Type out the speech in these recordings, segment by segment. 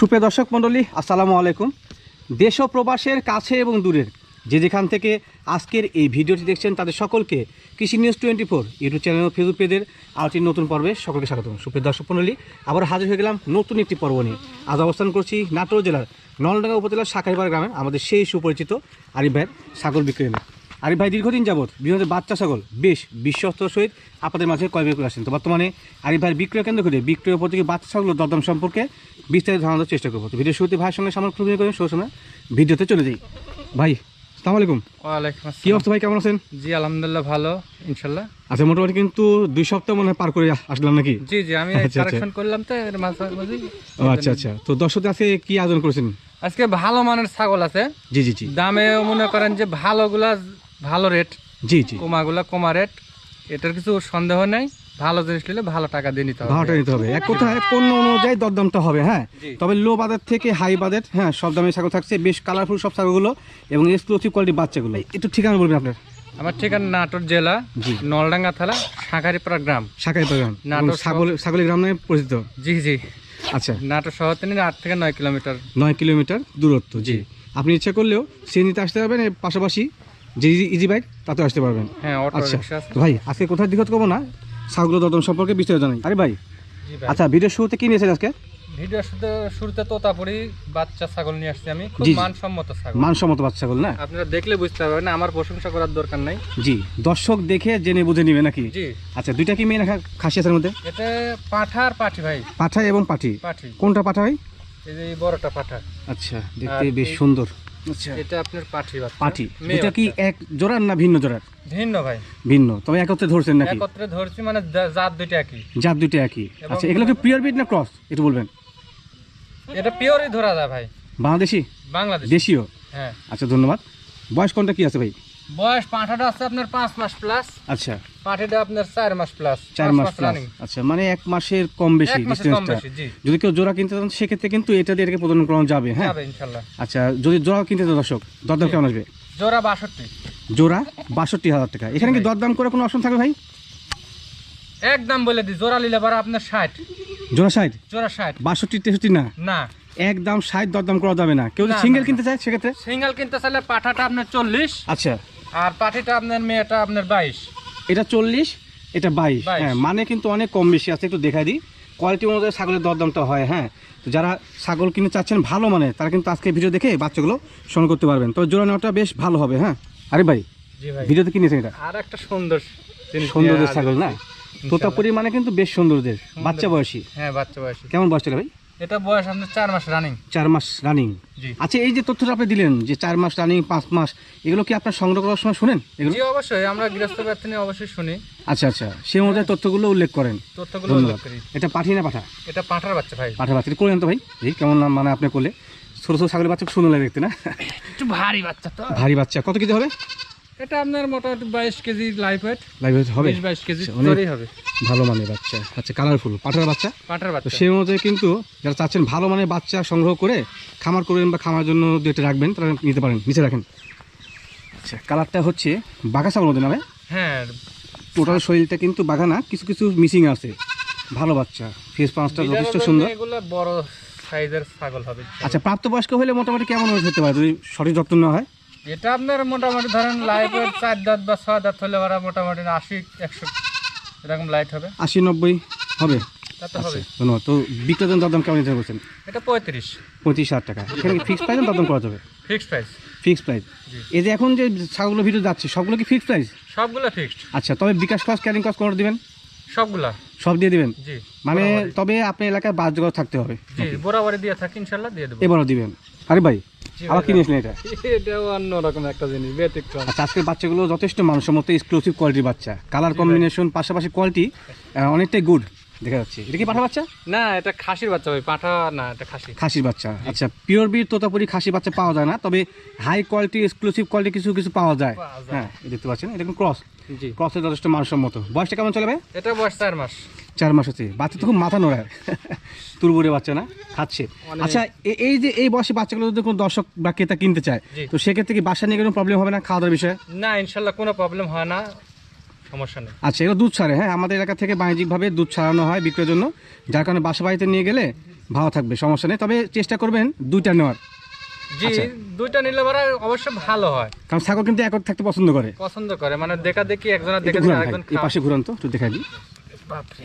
সুপ্রিয় দর্শক মণ্ডলী, আসসালামু আলাইকুম। দেশ ও প্রবাসের কাছে এবং দূরের যে যেখান থেকে আজকের এই ভিডিওটি দেখছেন তাদের সকলকে Krishi news twenty four YouTube channel ও ফেসবুক পেজের আরেকটি নতুন পর্বে সকলকে স্বাগত সুপ্রিয় দর্শক মণ্ডলী আবার হাজির হয়ে গেলাম নতুন একটি পর্ব নিয়ে। আজ অবস্থান করছি নাটোর জেলার নলডাঙ্গা উপজেলার শাখাইপাড়া গ্রামে আমাদের সেই সুপরিচিত আরিফ ভাইয়ের ছাগল বিক্রয় আরিফ ভাই দীর্ঘদিন যাবৎ বিভিন্ন বাচ্চা ছাগল বেশ বিশ্বস্ত সহিত আপনাদের মাঝে ক্রয় বিক্রয় করে আসছেন তো বর্তমানে আরিফ ভাইয়ের বিক্রয় কেন্দ্র করে বিক্রয় উপযোগী বাচ্চা ছাগল দরদাম সম্পর্কে বিস্তারিত ধারণার চেষ্টা করব। তো ভিডিও শুরুতে ভাইয়ের সঙ্গে সামনে প্রতিনিধি করেন সময় ভিডিওতে চলে যাই। ভাই সালাম আলাইকুম। ওয়ালাইকুম কি অবস্থা ভাই কেমন আছেন? জি আলহামদুলিল্লাহ ভালো ইনশাল্লাহ। আচ্ছা মোটামুটি কিন্তু দুই সপ্তাহ মনে হয় পার করে আসলাম নাকি? জি জি আমি আচ্ছা, আচ্ছা। কালেকশন করলাম তো এর মাঝামাঝি। আচ্ছা আচ্ছা। তো দর্শকদের আজকে কি আয়োজন করেছেন? আজকে ভালো মানের ছাগল আছে। জি জি জি। দামে মনে করেন যে ভালোগুলা ভালো রেট জি জি। কমাগুলা কমা রেট এটার কিছু সন্দেহ নেই। ভালো জিনিস নিলে ভালো টাকা দিয়ে নিতে হবে। ভাড়াটা নিতে হবে। এক কথায় পণ্য অনুযায়ী দরদামটা হবে হ্যাঁ? তবে লো বাজার থেকে হাই বাজার হ্যাঁ সব দামে ছাগল থাকছে বেশ কালারফুল সব ছাগলগুলো এবং এক্সক্লুসিভ কোয়ালিটি বাচ্চাগুলো। একটু ঠিকানা বলবেন আপনার? আমার ঠিকানা নাটোর জেলা জি। নলডাঙ্গা থালা শাঁখারিপাড়া গ্রাম। শাখাই প্রোগ্রাম নাটোর ছাগল ছাগলের গ্রাম নামে পরিচিত? জি জি। আচ্ছা। নাটোর শহর থেকে আট থেকে নয় কিলোমিটার। নয় কিলোমিটার দূরত্ব জি। আপনি ইচ্ছা করলেও সিএনজিতে আসতে পারবেন পাশাপাশি যে ইজি বাইক তাতে আসতে পারবেন। হ্যাঁ আচ্ছা তো ভাই আজকে কোথায় দিকত করব না? দরদাম সম্পর্কে বিস্তারিত জানাই। আরে ভাই আচ্ছা ভিডিও শুরুতে কি নিয়েছেন আজকে? ভিডিও শুরুতে তোতাপুরি বাচ্চা ছাগল নিয়ে আসছি আমি। খুব। মানসম্মত ছাগল। মানসম্মত বাচ্চা ছাগল না? আপনারা দেখলে বুঝতে পারবেন আমার প্রশংসা করার দরকার নাই। জি দর্শক দেখে জেনে বুঝে নিবে নাকি? জি। আচ্ছা দুইটা কি মেয়ে রাখা খাসি আছে মধ্যে? এটা পাঠা আর পাঠি ভাই। পাঠা এবং পাঠি। পাঠি। কোনটা পাঠা ভাই? এই যে বড়টা পাঠা। আচ্ছা দেখতে বেশ সুন্দর। এটা আপনার পাঠি পাঠি। এটা কি এক জোড়ার না ভিন্ন জোড়ার? ভিন্ন ভাই। ভিন্ন। তবে একত্রে ধরছেন নাকি? একত্রে ধরছি মানে জাত দুইটা একই। জাত দুইটা একই। আচ্ছা এগুলো কি পিওর বিট না ক্রস একটু বলবেন। এটা পিওরই ধরা যায় ভাই। বাংলাদেশি? বাংলাদেশ। দেশীয়? হ্যাঁ। আচ্ছা ধন্যবাদ। বয়স কোনটা কি আছে ভাই? বয়স পাঠাটা আছে আপনার পাঁচ মাস প্লাস আচ্ছা। পাঠিটা আপনার চার মাস প্লাস চার মাস। রানিং আচ্ছা মানে এক মাসের কম বেশি ডিস্টেন্সটা যদি কেউ জোড়া কিনতে চান সেক্ষেত্রে কিন্তু এটা দিয়ে এটাকে প্রদান করানো যাবে হ্যাঁ? ইনশাল্লাহ। আচ্ছা যদি জোড়া কিনতে চান দর্শক দরদাম কেমন আসবে? জোড়া বাষট্টি। জোড়া বাষট্টি হাজার টাকা। এখানে কি দরদাম করে কোনো অপশন থাকবে ভাই? একদম বলে দিই জোড়া নিলে পরে আপনার ষাট। জোড়া ষাট? জোড়া ষাট। বাষট্টি তেষট্টি না? না। একদম ষাট দরদাম করা যাবে না। কেউ সিঙ্গেল কিনতে চায় সেক্ষেত্রে? সিঙ্গেল কিনতে চাইলে পাঠাটা আপনার চল্লিশ। আচ্ছা। আর পাঠিটা আপনার মেয়েটা আপনার বাইশ। এটা চল্লিশ এটা বাইশ। হ্যাঁ মানে কিন্তু অনেক কম বেশি আছে একটু দেখা দিই। কোয়ালিটি অনুযায়ী ছাগলের দরদামটা হয় হ্যাঁ। তো যারা ছাগল কিনে চাচ্ছেন ভালো মানে তারা কিন্তু আজকে ভিডিও দেখে বাচ্চাগুলো সংগ্রহ করতে পারবেন। তো জোড়া নেওয়াটা বেশ ভালো হবে হ্যাঁ। আরে ভাই ভিডিওতে কিনেছেন এটা? আর একটা সুন্দর সৌন্দর্যের ছাগল না। তোতাপুরি মানে কিন্তু বেশ সৌন্দর্যের বাচ্চা বয়সী। হ্যাঁ বাচ্চা বয়সী। কেমন বয়সটা ভাই? এটা বয়স আপনার চার মাস রানিং চার মাস রানিং আচ্ছা এই যে তথ্যটা আপনি দিলেন যে চার মাস রানিং পাঁচ মাস এগুলো কি আপনার সংগ্রহ করার সময় শুনেন? এগুলো অবশ্যই আমরা গৃহস্থ প্রার্থী অবশ্যই শুনি। আচ্ছা আচ্ছা সেই অনুযায়ী তথ্যগুলো উল্লেখ করেন। তথ্যগুলো উল্লেখ করি। এটা পাঠি না পাঠা? এটা পাঠার বাচ্চা ভাই। পাঠা বাচ্চা করলেন তো ভাই। এই কেমন নাম মানে আপনি করলে ছোটো ছোটো ছাগলের বাচ্চা সুন্দর লাগে দেখতে না? একটু ভারী বাচ্চা তো। ভারী বাচ্চা। কত কেজি হবে? এটা আপনার মোটামুটি বাইশ কেজি লাইফ ওয়েট লাইভ হবে? বাইশ কেজি আচ্ছা, হবে। ভালো মানের বাচ্চা। আচ্ছা কালারফুল পাঠার বাচ্চা? পাঠার বাচ্চা। সেই অনুযায়ী কিন্তু যারা চাচ্ছেন ভালো মানের বাচ্চা সংগ্রহ করে খামার করবেন বা খামার জন্য দু রাখবেন তারা নিতে পারেন। নিচে রাখেন। আচ্ছা কালারটা হচ্ছে ছাগল মধ্যে নামে হ্যাঁ। টোটাল শরীরটা কিন্তু বাগানা কিছু কিছু মিসিং আছে। ভালো বাচ্চা। ফেস পাঁচটা যথেষ্ট সুন্দর। এগুলো বড় সাইজের ছাগল হবে। আচ্ছা প্রাপ্তবয়স্ক হলে মোটামুটি কেমন ওয়েট হতে পারে? যদি সঠিক যত্ন নেওয়া হয়? এটা আপনার মোটামুটি ধরেন ওয়েট চার দাঁত বা ছয় দাঁত হলে ওরা মোটামুটি আশি একশো এরকম লাইট হবে। আশি নব্বই হবে? তা আচ্ছা হবে ধন্যবাদ। তো বিক্রেতার দরদাম কেমন এটা পঁয়ত্রিশ। পঁয়ত্রিশ হাজার টাকা। এখানে প্রাইস করা যাবে? ফিক্সড প্রাইস ফিক্স প্রাইস এই যে এখন যে ছাগলগুলো ভিডিও যাচ্ছে সবগুলো কি ফিক্স প্রাইস সবগুলো ফিক্সড আচ্ছা তবে বিকাশ ক্যারিং কোনটা দিবেন? সবগুলা। সব দিয়ে দিবেন? মানে তবে আপনার এলাকায় বাস থাকতে হবে। জি দিয়ে থাকি ইনশাল্লাহ দিয়ে দেবো। এবারও দিবেন। আরে ভাই আবার কি নিয়েছিলেন এটা? এটাও অন্যরকম একটা জিনিস ব্যতিক্রম। আচ্ছা আজকের বাচ্চাগুলো যথেষ্ট মানুষের মানসম্মত এক্সক্লুসিভ কোয়ালিটির বাচ্চা। কালার কম্বিনেশন পাশাপাশি কোয়ালিটি অনেকটাই গুড দেখা যাচ্ছে। এটা কি পাঠা বাচ্চা? না এটা খাসির বাচ্চা ভাই পাঠা না এটা খাসি। খাসির বাচ্চা। আচ্ছা পিওর বিট তোতাপুরি খাসি বাচ্চা পাওয়া যায় না তবে হাই কোয়ালিটি এক্সক্লুসিভ কোয়ালিটি কিছু কিছু পাওয়া যায়। হ্যাঁ দেখতে পাচ্ছেন এটা ক্রস। জি। ক্রসের যথেষ্ট মানসম্মত। বয়সটা কেমন চলে ভাই? এটা বয়স চার মাস। চার মাস হচ্ছে। বাচ্চা তো খুব মাথা নোড়ায় তুরবুরে বাচ্চা না? খাচ্ছে। আচ্ছা এই যে এই বয়সে বাচ্চাগুলো যদি কোনো দর্শক বা ক্রেতা কিনতে চায় তো সেক্ষেত্রে কি বাসা নিয়ে কোনো প্রবলেম হবে না খাওয়া দাওয়ার বিষয়ে? না ইনশাল্লাহ কোনো প্রবলেম হয় না। সমস্যা নেই। আচ্ছা এগুলো দুধ ছাড়ে। হ্যাঁ আমাদের এলাকা থেকে বাণিজ্যিকভাবে দুধ ছাড়ানো হয় বিক্রয়ের জন্য যার কারণে বাসা বাড়িতে নিয়ে গেলে ভালো থাকবে সমস্যা নেই। তবে চেষ্টা করবেন দুইটা নেওয়ার। জি আচ্ছা। দুইটা নিলে পরে অবশ্য ভালো হয়। কারণ ছাগল কিন্তু এক থাকতে পছন্দ করে। পছন্দ করে মানে দেখা দেখি একজনের একটু দেখে ঘুরান ভাই, আরেকজন এই পাশে ঘুরান তো একটু দেখাই দিই। বাপরে।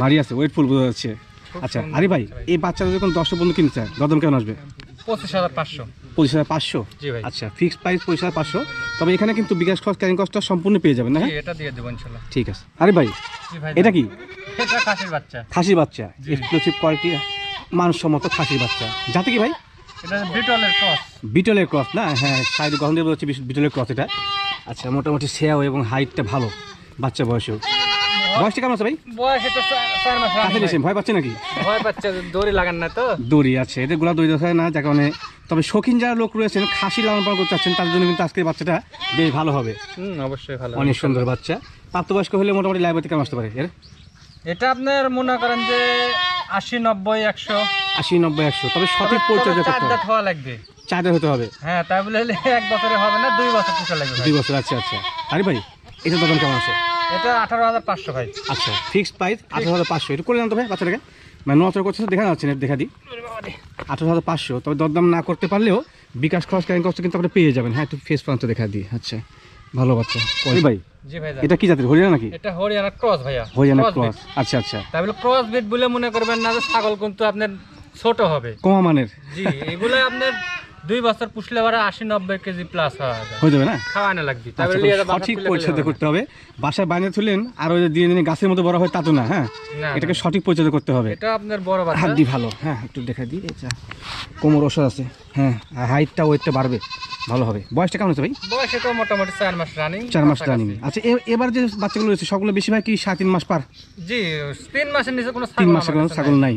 ভারী আছে ওয়েট ফুল বোঝা যাচ্ছে। আচ্ছা আরে ভাই এই বাচ্চাটা যখন দশটা বন্ধু কিনতে চায় দরদাম কেমন আসবে? পঁচিশ হাজার পাঁচশো। পঁচিশ? হাজার পাঁচশো আচ্ছা ফিক্সড প্রাইস পঁচিশ হাজার পাঁচশো। তবে এখানে কিন্তু বিকাশ খরচ ক্যারিং কস্টটা সম্পূর্ণ পেয়ে যাবেন না হ্যাঁ এটা দিয়ে দেবো ইনশাল্লাহ। ঠিক আছে। আরে ভাই এটা কি? খাসির বাচ্চা। খাসির বাচ্চা। এক্সক্লুসিভ কোয়ালিটি মানসম্মত খাসির বাচ্চা। যাতে কি ভাই? বিটলের ক্রস বিটলের ক্রস না? হ্যাঁ সাইড গহন দিয়ে বলছি বিটলের ক্রস এটা। আচ্ছা মোটামুটি সেও এবং হাইটটা ভালো বাচ্চা বয়সেও। বয়সটা কেমন আছে ভাই? বয়স এটা মাস ভয় পাচ্ছে নাকি? ভয় পাচ্ছে দড়ি লাগান না তো। দড়ি আছে এদের গোলা দড়ি দেখায় না যার কারণে তবে শৌখিন যারা লোক রয়েছেন খাসি লালন পালন করতে চাচ্ছেন তার জন্য কিন্তু আজকের বাচ্চাটা বেশ ভালো হবে। হুম অবশ্যই ভালো অনেক সুন্দর বাচ্চা। প্রাপ্তবয়স্ক হলে মোটামুটি লাইব্রেরিতে কেমন আসতে পারে? এর? এটা আপনার মনে করেন যে আশি নব্বই একশো। আশি নব্বই একশো। তবে সঠিক পরিচর্যা করতে হবে। চার হওয়া লাগবে। চাঁদের হতে হবে। হ্যাঁ তাই বলে এক বছরে হবে না দুই বছর পুষা লাগবে দুই বছর আচ্ছা আচ্ছা। আরে ভাই এটা দাম কেমন আছে? এটা আঠারো হাজার পাঁচশো ভাই। আচ্ছা ফিক্সড প্রাইস আঠারো হাজার পাঁচশো। এটা করে জানতো ভাই বাচ্চাটাকে। মানে নচর করছে দেখা যাচ্ছে না দেখা দিই। আঠারো হাজার পাঁচশো। তবে দরদাম না করতে পারলেও বিকাশ খরচ ক্যারিং কষ্ট কিন্তু আপনি পেয়ে যাবেন। হ্যাঁ একটু ফেস পান্ত দেখা দিই। আচ্ছা ভালো বাচ্চা। কয় ভাই এটা কি জাতের হরিয়ানা নাকি? এটা হরিয়ানা ক্রস ভাইয়া। হরিয়ানা ক্রস আচ্ছা আচ্ছা। তাহলে ক্রস ব্রিড বলে মনে করবেন না যে ছাগল কিন্তু আপনার ছোট হবে। কমা মানের। জি এগুলো আপনার দুই বছর পুষলে পরে আশি নব্বই কেজি প্লাস হয়ে যাবে না? খাওয়ানো লাগবে। আচ্ছা, সঠিক পরিচর্যা করতে হবে। বাসায় বাইরে তুললেন আর ওই দিনে দিনে গাছের মতো বড় হয় তা তো না হ্যাঁ? এটাকে সঠিক পরিচর্যা করতে হবে। এটা আপনার বড় হাড্ডি ভালো। হ্যাঁ একটু দেখা দিই এটা কোমর ওষুধ আছে হ্যাঁ হাইটটা ওয়েটটা বাড়বে ভালো হবে। বয়সটা কেমন আছে ভাই? বয়স এটা মোটামুটি চার মাস রানিং চার মাস রানিং আচ্ছা এবার যে বাচ্চাগুলো রয়েছে সবগুলো বেশিরভাগ কি সাড়ে তিন মাস পার? জি তিন মাসের নিচে কোনো তিন মাসের কোনো ছাগল নাই।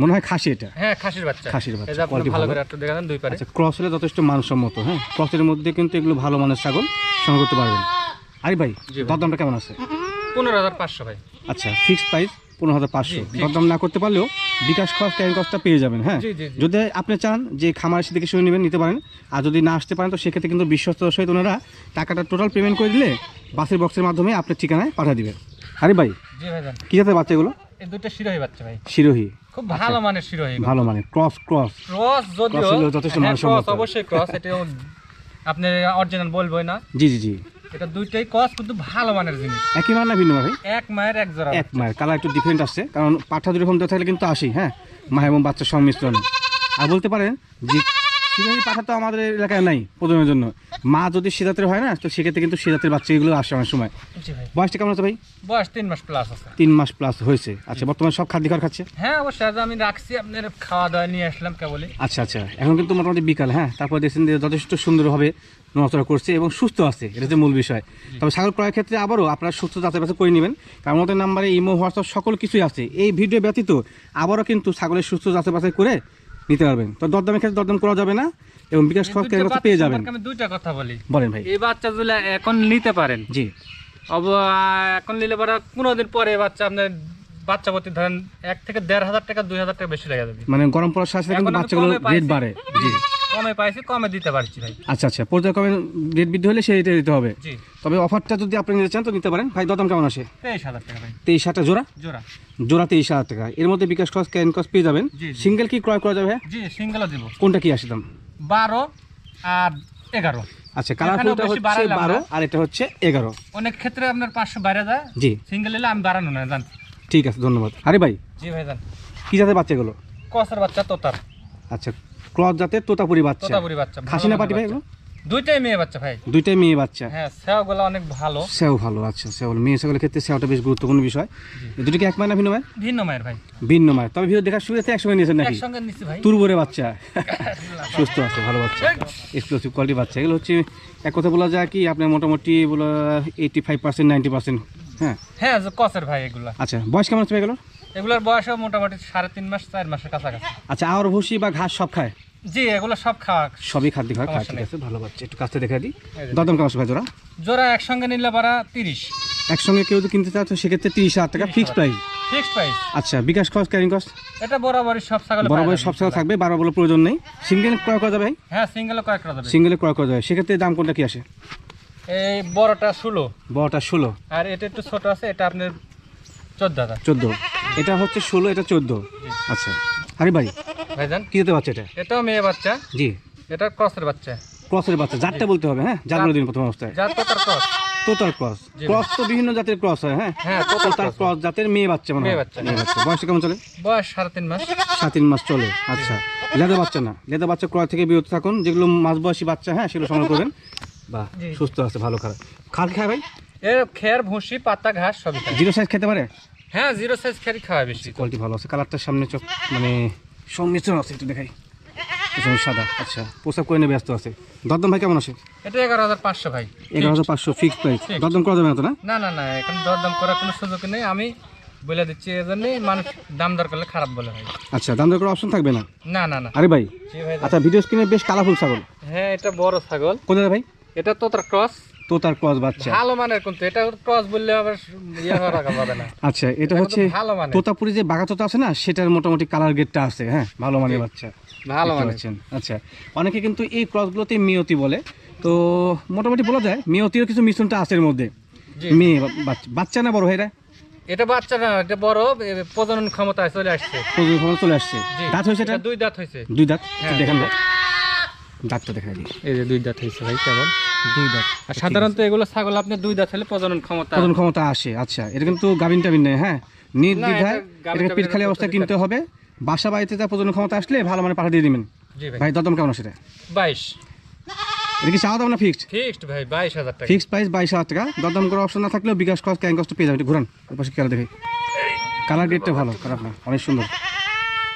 মনে হয় খাসি এটা। হ্যাঁ খাসির বাচ্চা। খাসির বাচ্চা, আপনি ভালো। করে একটু দেখান দুই পারে। আচ্ছা ক্রস হলে যথেষ্ট মানসম্মত হ্যাঁ? ক্রসের মধ্যে কিন্তু এগুলো ভালো মানের ছাগল সংগ্রহ করতে পারবেন। আরে ভাই দরদামটা কেমন আছে? পনেরো হাজার পাঁচশো ভাই। আচ্ছা ফিক্সড প্রাইস পনেরো হাজার পাঁচশো। দরদাম না করতে পারলেও বিকাশ খরচ ক্যারিং কস্টটা পেয়ে যাবেন হ্যাঁ? যদি আপনি চান যে খামার এসে দেখে শুনে নেবেন নিতে পারেন। আর যদি না আসতে পারেন তো সেক্ষেত্রে কিন্তু বিশ্বস্ততার সহিত ওনারা টাকাটা টোটাল পেমেন্ট করে দিলে বাসের বক্সের মাধ্যমে আপনার ঠিকানায় পাঠিয়ে দিবেন। আরে ভাই কী জাতের বাচ্চাগুলো এই দুটো শিরোহী বাচ্চা ভাই। শিরোহী? খুব ভালো মানের শিরোহী ভালো মানে ক্রস ক্রস ক্রস যদিও যথেষ্ট মানসম্মত। অবশ্যই ক্রস এটা আপনি অরিজিনাল বলবোই না। জি জি জি। এটা দুইটাই ক্রস কিন্তু ভালো মানের জিনিস। একই মান না ভিন্ন ভাই? এক মায়ের এক জোড়া এক মায়ের কালার একটু ডিফারেন্ট আসছে কারণ পাঠা দুই রকম দেওয়া থাকলে কিন্তু আসি হ্যাঁ? মা এবং বাচ্চার সংমিশ্রণ। আর বলতে পারেন যে সিরাজি পাঠা তো আমাদের এলাকায় নাই প্রজন্মের জন্য। মা যদি সিজাতের হয় না তো সেক্ষেত্রে কিন্তু সিজাতের বাচ্চা এগুলো আসে অনেক সময়। বয়সটা কেমন আছে ভাই? বয়স তিন মাস প্লাস আছে। তিন মাস প্লাস হয়েছে। আচ্ছা বর্তমানে সব খাদ্য খাবার খাচ্ছে? হ্যাঁ অবশ্যই। আমি রাখছি আপনার খাওয়া দাওয়া নিয়ে আসলাম কেবলই। আচ্ছা আচ্ছা। এখন কিন্তু মোটামুটি বিকাল হ্যাঁ? তারপর দেখছেন যে যথেষ্ট সুন্দরভাবে নড়াচড়া করছে এবং সুস্থ আছে। এটা হচ্ছে মূল বিষয়। তবে ছাগল ক্রয়ের ক্ষেত্রে আবারও আপনারা সুস্থ যাচাই বাছাই করে নেবেন। কারণ আমাদের নাম্বারে ইমো হোয়াটসঅ্যাপ সকল কিছুই আছে। এই ভিডিও ব্যতীত আবারও কিন্তু ছাগলের সুস্থ যাচাই বাছাই করে নিতে পারবেন। তো দরদামের ক্ষেত্রে দরদাম করা যাবে না এবং বিকাশ খরচ পেয়ে যাবেন। আমি দুইটা কথা বলি। বলেন ভাই। এই বাচ্চাগুলো এখন নিতে পারেন। জি। অব এখন নিলে পরে কোনোদিন দিন পরে বাচ্চা আপনার বাচ্চা প্রতি ধরেন এক থেকে দেড় হাজার টাকা দুই হাজার টাকা বেশি লেগে যাবে। মানে গরম পড়ার সাথে সাথে বাচ্চাগুলো রেট বাড়ে। জি। কমে পাইছি কমে দিতে পারছি ভাই। আচ্ছা আচ্ছা পর্যায়ক্রমে রেট বৃদ্ধি হলে সেই রেটে দিতে হবে। জি। তবে অফারটা যদি আপনি নিতে চান তো নিতে পারেন। ভাই দরদাম কেমন আসে? তেইশ হাজার টাকা ভাই। তেইশ হাজার জোড়া? জোড়া। জোড়া তেইশ হাজার টাকা। এর মধ্যে বিকাশ খরচ ক্যান কস্ট পেয়ে যাবেন। সিঙ্গেল কি ক্রয় করা যাবে জি সিঙ্গেলও দিব। কোনটা কি আসে দাম? বারো আর এগারো। আচ্ছা কালারফুলটা হচ্ছে। বারো আর এটা হচ্ছে এগারো। অনেক ক্ষেত্রে আপনার পাঁচশো বাইরে যায়। জি। সিঙ্গেল নিলে আমি বাড়ানো না জান। ঠিক আছে ধন্যবাদ। আরে ভাই জি ভাই জান। কি জাতের বাচ্চাগুলো কসের বাচ্চা তোতার। আচ্ছা ক্লথ জাতের তোতাপুরি বাচ্চা। তোতাপুরি বাচ্চা খাসি না পাটি ভাই এগুলো? দুইটাই মেয়ে বাচ্চা ভাই। দুইটাই মেয়ে বাচ্চা। হ্যাঁ সেওগুলো অনেক ভালো। সেও ভালো আচ্ছা সেও মেয়ে ছাগলের ক্ষেত্রে সেওটা বেশ গুরুত্বপূর্ণ বিষয়। দুটো কি এক মায় না ভিন্ন মায় ভিন্ন মায়ের ভাই। ভিন্ন মায় তবে ভিডিও দেখার শুরুতে একসঙ্গে নিয়েছেন নাকি? একসঙ্গে নিচ্ছি ভাই। তুরবরে বাচ্চা। সুস্থ আছে ভালো বাচ্চা। এক্সক্লুসিভ কোয়ালিটি বাচ্চা। এগুলো হচ্ছে এক কথা বলা যায় কি আপনার মোটামুটি বলা eighty five percent ninety percent হ্যাঁ হ্যাঁ কসের ভাই এগুলা। আচ্ছা বয়স কেমন হচ্ছে এগুলো এগুলোর বয়সও মোটামুটি সাড়ে তিন মাস চার মাসের কাছাকাছি। আচ্ছা আর ভুসি বা ঘাস সব খায়? জি এগুলো সব খাওয়া সবই খাদ্য খাওয়া খায় ঠিক আছে ভালো বাচ্চা একটু কাছে দেখা দিই। দরদাম কেমন ভাই জোড়া? জোড়া একসঙ্গে নিলে পারা তিরিশ। একসঙ্গে কেউ যদি কিনতে চায় তো সেক্ষেত্রে তিরিশ হাজার টাকা 30,000 ফিক্সড প্রাইস ফিক্সড প্রাইস আচ্ছা বিকাশ খরচ ক্যারিং কস্ট এটা বরাবরই সব ছাগল বরাবর সব ছাড়া থাকবে বারো বলে প্রয়োজন নেই। সিঙ্গেল ক্রয় করা যাবে হ্যাঁ সিঙ্গেলও কয়েক করা যাবে। সিঙ্গেলে ক্রয় করা যাবে। সেক্ষেত্রে দাম কোনটা কি আসে? এই বড়টা ষোলো। বড়টা ষোলো। আর এটা একটু ছোট আছে এটা আপনার চোদ্দ এটা হচ্ছে ষোলো এটা চোদ্দ। আচ্ছা। আরে ভাই ভাইজান? কি যেতে বাচ্চা এটা? এটাও মেয়ে বাচ্চা। জি। এটা ক্রসের বাচ্চা। ক্রসের বাচ্চা জাতটা বলতে হবে হ্যাঁ? জাত দিন প্রথম অবস্থায়। যার তো তার ক্রস। তোতার ক্রস। ক্রস তো বিভিন্ন জাতের ক্রস হয় হ্যাঁ? হ্যাঁ তোতার ক্রস। জাতের মেয়ে বাচ্চা মানে মেয়ে বাচ্চা। মেয়ে বাচ্চা। বয়সটা কেমন চলে? বয়স সাড়ে তিন মাস। সাত তিন মাস চলে আচ্ছা। লেদা বাচ্চা না। লেদা বাচ্চা ক্রয় থেকে বিরত থাকুন। যেগুলো মাঝ বয়সী বাচ্চা হ্যাঁ সেগুলো সংগ্রহ করবেন। বাহ সুস্থ আছে ভালো খারাপ। খাল খায় ভাই? এর খের ভুসি পাতা ঘাস সবই জিরো সাইজ খেতে পারে? হ্যাঁ জিরো সাইজ খেয়ারই খাওয়া বেশি কোয়ালিটি ভালো আছে। কালারটার সামনে চোখ মানে সংমিশ্রণ আছে একটু দেখাই। সাদা আচ্ছা। পোশাক করে নিয়ে ব্যস্ত আছে। দরদম ভাই কেমন আছে? এটা এগারো হাজার পাঁচশো ভাই। এগারো হাজার পাঁচশো ফিক্স প্রাইস। দরদম করা যাবে না তো না? না না না এখন দরদাম করার কোনো সুযোগ নেই। আমি বলে দিচ্ছি এই জন্যই মানুষ দাম দর করলে খারাপ বলে ভাই। আচ্ছা দাম দর করার অপশন থাকবে না? না না না। আরে ভাই ভাই আচ্ছা ভিডিও স্ক্রিনে বেশ কালারফুল ছাগল। হ্যাঁ এটা বড় ছাগল। কোথায় ভাই? এটা তো তার ক্রস তো তার ক্রস বাচ্চা। ভালো মানের কিন্তু এটা ক্রস বললে আবার ইয়ে হওয়া রাখা যাবে না। আচ্ছা এটা হচ্ছে ভালো। তোতাপুরি যে বাঘা তোতা আছে না সেটার মোটামুটি কালার গেটটা আছে হ্যাঁ? ভালো মানের বাচ্চা। ভালো আচ্ছা অনেকে কিন্তু এই ক্রসগুলোতে মিয়তি বলে। তো মোটামুটি বলা যায় মিয়তিরও কিছু মিশ্রণটা আছে এর মধ্যে। মেয়ে বাচ্চা না বড় ভাইরা? এটা বাচ্চা না এটা বড় প্রজনন ক্ষমতায় চলে আসছে। প্রজনন ক্ষমতা চলে আসছে। দাঁত হয়েছে এটা? দুই দাঁত হয়েছে। দুই দাঁত? হ্যাঁ, দেখান দাঁতটা দেখা দিই এই যে দুই দাঁত হয়েছে ভাই কেমন? দুই দাঁত। আর সাধারণত এগুলো ছাগল আপনি দুই দাঁত হলে প্রজনন ক্ষমতা প্রজনন ক্ষমতা আসে আচ্ছা। এটা কিন্তু গাভিন টাবিন নেই হ্যাঁ? নির্দ্বিধায় এটাকে পিটখালি অবস্থায় কিনতে হবে। বাসা বাড়িতে যা প্রজনন ক্ষমতা আসলে ভালো মানে পাঠা দিয়ে দিবেন। ভাই। ভাই কেমন এটা? বাইশ। এটা কি চাওয়া দাম না ফিক্সড? ফিক্সড ভাই বাইশ হাজার টাকা। ফিক্সড প্রাইস বাইশ হাজার টাকা। দরদাম করার অপশন না থাকলেও বিকাশ কস্ট ক্যাং কস্ট পেয়ে যাবেন। একটু ঘুরান ওই পাশে দেখে কালার গেটটা ভালো খারাপ না অনেক সুন্দর।